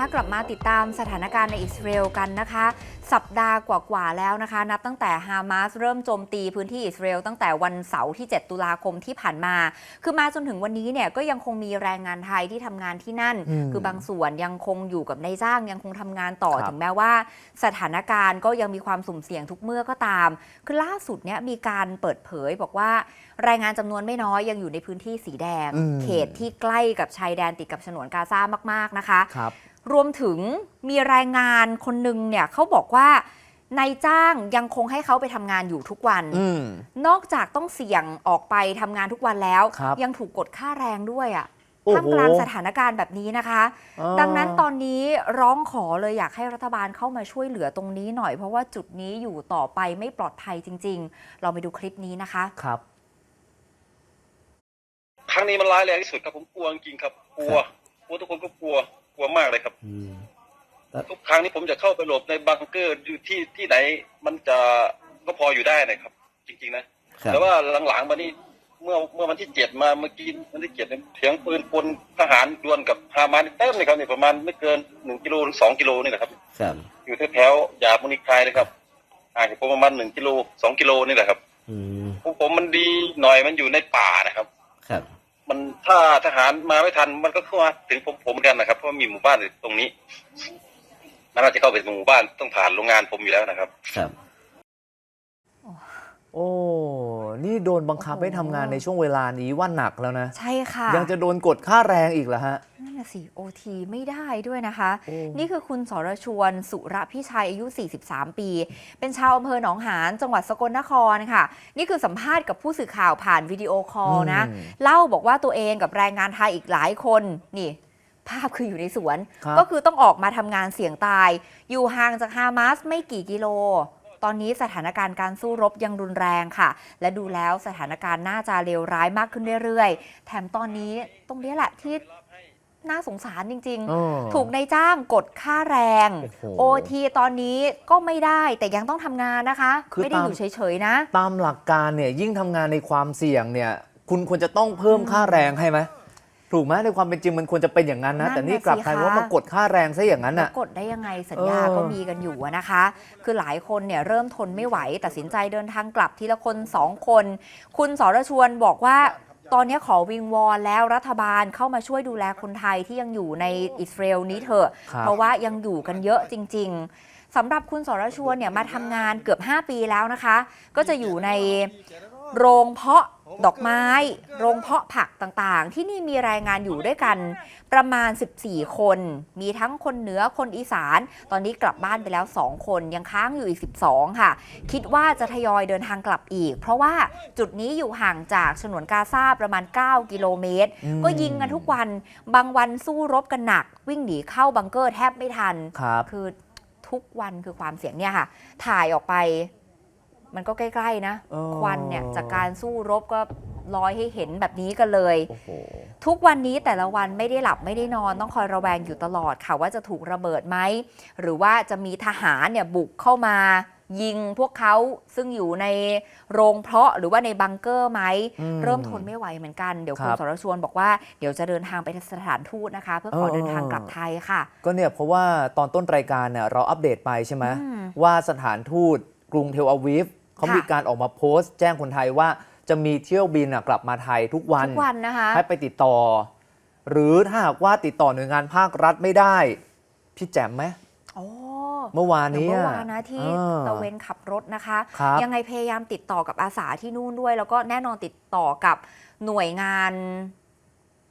คะกลับมาติดตามสถานการณ์ในอิสราเอลกันนะคะ สัปดาห์กว่าๆแล้วนะคะ นับตั้งแต่ฮามาสเริ่มโจมตีพื้นที่อิสราเอลตั้งแต่วันเสาร์ที่ 7 ตุลาคมที่ผ่านมา คือมาจนถึงวันนี้เนี่ยก็ยังคงมีแรงงานไทยที่ทำงานที่นั่นอืมคือบางส่วนยังคงอยู่กับนายจ้างยังคงทำงานต่อครับถึงแม้ว่า สถานการณ์ก็ยังมีความสุ่มเสี่ยงทุกเมื่อก็ตาม คือล่าสุดเนี่ยมีการเปิดเผยบอกว่าแรงงานจำนวนไม่น้อยยังอยู่ในพื้นที่สีแดงอืมเขตที่ใกล้กับชายแดนติดกับฉนวนกาซามากๆนะคะครับรวมถึงมีแรงงานคนหนึ่งเนี่ยเขาบอกว่านายจ้างยังคงให้เขาไปทำงานอยู่ทุกวันอืมนอกจากต้องเสี่ยงออกไปทำงานทุกวันแล้วครับยังถูกกดค่าแรงด้วยอะ่ะโอ้ท่ามโหกลางสถานการณ์แบบนี้นะคะอ๋อดังนั้นตอนนี้ร้องขอเลยอยากให้รัฐบาลเข้ามาช่วยเหลือตรงนี้หน่อย เพราะว่าจุดนี้อยู่ต่อไปไม่ปลอดภัยจริง ๆ เราไปดูคลิปนี้นะคะครับ ครั้งนี้มันร้ายแรงที่สุดครับผมกลัวจริงๆครับกลัวกลัวทุกคนก็กลัวกลัวมากเลยครับ อืม ทุกครั้งที่ผมจะเข้าไปหลบในบังเกอร์อยู่ที่ที่ไหน มันจะก็พออยู่ได้นะครับ จริง ๆ นะครับแต่ว่าหลังๆมานี่เมื่อเมื่อวันที่เจ็ดมาเมื่อกี้วันที่เจ็ดเนี่ยเสียงปืนปนทหารดวลกับฮามาสเต็มเลยครับเนี่ยประมาณไม่เกินหนึ่งกิโลถึงสองกิโลนี่แหละครับครับ อยู่แถวๆยามุนิคายนะครับห่างจากผมประมาณหนึ่งกิโลสองกิโลนี่แหละครับอืมพวกผมมันดีหน่อยมันอยู่ในป่านะครับ ครับ มันถ้าทหารมาไม่ทันมันก็เข้ามาถึงผมผมเหมือนกันนะครับเพราะว่ามีหมู่บ้านอยู่ตรงนี้มั นน่าจะเข้าไปหมู่บ้านต้องผ่านโรงงานผมอยู่แล้วนะครับ ครับ โอ้ นี่โดนบังคับให้ทำงานในช่วงเวลานี้ว่าหนักแล้วนะ ใช่ค่ะยังจะโดนกดค่าแรงอีกเหรอฮะ นั่นน่ะสิโอทีไม่ได้ด้วยนะคะ โอ้ นี่คือคุณสรชวนสุระพิชัยอายุ 43 ปี เป็นชาวอำเภอหนองหานจังหวัดสกลนครค่ะ นี่คือสัมภาษณ์กับผู้สื่อข่าวผ่านวิดีโอคอลนะ อืม เล่าบอกว่าตัวเองกับแรงงานไทยอีกหลายคน นี่ ภาพคืออยู่ในสวน ครับ ก็คือต้องออกมาทำงานเสี่ยงตาย อยู่ห่างจากฮามาสไม่กี่กิโล ตอนนี้สถานการณ์การสู้รบยังรุนแรงค่ะ และดูแล้วสถานการณ์น่าจะเลวร้ายมากขึ้นเรื่อยๆ แถมตอนนี้ตรงนี้แหละที่น่าสงสารจริงเออๆถูกนายจ้างกดค่าแรงโอ้โหโอทีตอนนี้ก็ไม่ได้แต่ยังต้องทำงานนะคะ คือไม่ได้ตาม อยู่เฉยๆนะ ตามหลักการเนี่ยยิ่งทำงานในความเสี่ยงเนี่ย คุณควรจะต้องเพิ่มค่าแรงให้ไหม ถูกไหมในความเป็นจริงมันควรจะเป็นอย่างนั้นนะ นั่นน่ะแต่นี่กลับสิกลายคะว่ามากดค่าแรงซะอย่างนั้นแล้วอะ กดได้ยังไงสัญญาเออ ก็มีกันอยู่อะนะคะ คือหลายคนเนี่ยเริ่มทนไม่ไหวตัดสินใจเดินทางกลับทีละคนสองคน คุณสรชวนบอกว่า ตอนนี้ขอวิงวอนแล้วรัฐบาลเข้ามาช่วยดูแลคนไทยที่ยังอยู่ในอิสราเอลนี้เถอะ ครับ เพราะว่ายังอยู่กันเยอะจริง ๆสำหรับคุณสรชวนเนี่ยมาทำงานเกือบ 5 ปีแล้วนะคะ ก็จะอยู่ในโรงเพาะ ดอกไม้ โรงเพาะผักต่างๆ ที่นี่มีแรงงานอยู่ด้วยกันประมาณ 14 คน มีทั้งคนเหนือคนอีสาน ตอนนี้กลับบ้านไปแล้ว 2 คนยังค้างอยู่อีก 12 ค่ะ คิดว่าจะทยอยเดินทางกลับอีก เพราะว่าจุดนี้อยู่ห่างจากฉนวนกาซาประมาณ 9 กิโลเมตรอืมก็ยิงกันทุกวันบางวันสู้รบกันหนัก วิ่งหนีเข้าบังเกอร์แทบไม่ทันครับคือทุกวันคือความเสี่ยงเนี่ยค่ะ ถ่ายออกไป มันก็ใกล้ๆนะ เออ ควันเนี่ยจากการสู้รบก็ลอยให้เห็นแบบนี้กันเลย โอ้โห ทุกวันนี้แต่ละวันไม่ได้หลับไม่ได้นอนต้องคอยระแวงอยู่ตลอดค่ะว่าจะถูกระเบิดไหม หรือว่าจะมีทหารเนี่ยบุกเข้ามายิงพวกเขาซึ่งอยู่ในโรงเพาะหรือว่าในบังเกอร์ไหม อืมเริ่มทนไม่ไหวเหมือนกัน เดี๋ยวคุณครับสรชวนบอกว่าเดี๋ยวจะเดินทางไปสถานทูตนะคะ เพื่อขอเออ เดินทางกลับไทยค่ะ ก็เนี่ยเพราะว่าตอนต้นรายการเนี่ยเราอัปเดตไปใช่ไหมอืมว่าสถานทูตกรุงเทลอาวีฟ เขาค่ะมีการออกมาโพสต์ แจ้งคนไทยว่าจะมีเที่ยวบินอะกลับมาไทยทุกวันทุกวันนะคะให้ไปติดต่อ หรือถ้าหากว่าติดต่อหน่วยงานภาครัฐไม่ได้ พี่แจ่มไหมโอ้เมื่อวานเดี๋ยวนี้เมื่ออะวานนะที่เออตะเวนขับรถนะคะครับยังไงพยายามติดต่อกับอาสาที่นู่นด้วย แล้วก็แน่นอนติดต่อกับหน่วยงาน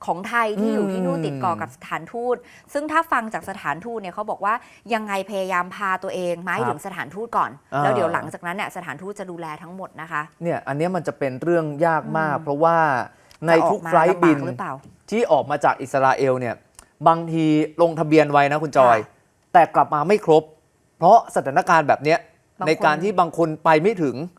ของไทยที่อยู่ที่นู่นติดต่อกับสถานทูต ซึ่งถ้าฟังจากสถานทูตเนี่ยเขาบอกว่ายังไงพยายามพาตัวเองมาให้ถึงสถานทูตก่อนอ่าแล้วเดี๋ยวหลังจากนั้นเนี่ยสถานทูตจะดูแลทั้งหมดนะคะเนี่ยอันเนี้ยมันจะเป็นเรื่องยากมากอืมเพราะว่าในจะออทุกมาไฟลท์ลำบิบากนหรือเปล่าที่ออกมาจากอิสราเอลเนี่ยบางทีลงทะเบียนไว้นะคุณจอยค่ะแต่กลับมาไม่ครบ เพราะสถานการณ์แบบเนี้ยบางคนในการที่บางคนไปไม่ถึงใช่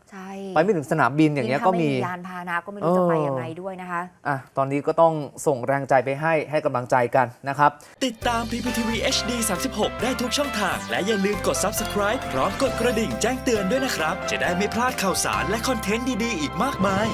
ไปไม่ถึงสนามบินอย่างเงี้ยถ้ก็ไมียานพาหนะก็ไม่รู้จะไปยังไงด้วยนะคะอะตอนนี้ก็ต้องส่งแรงใจไปให้ให้กำลังใจกันนะครับ ติดตาม PPTV HD 36 ได้ทุกช่องทาง และอย่าลืมกด subscribe พร้อมกดกระดิ่งแจ้งเตือนด้วยนะครับ จะได้ไม่พลาดข่าวสารและคอนเทนต์ดี ๆ อีกมากมาย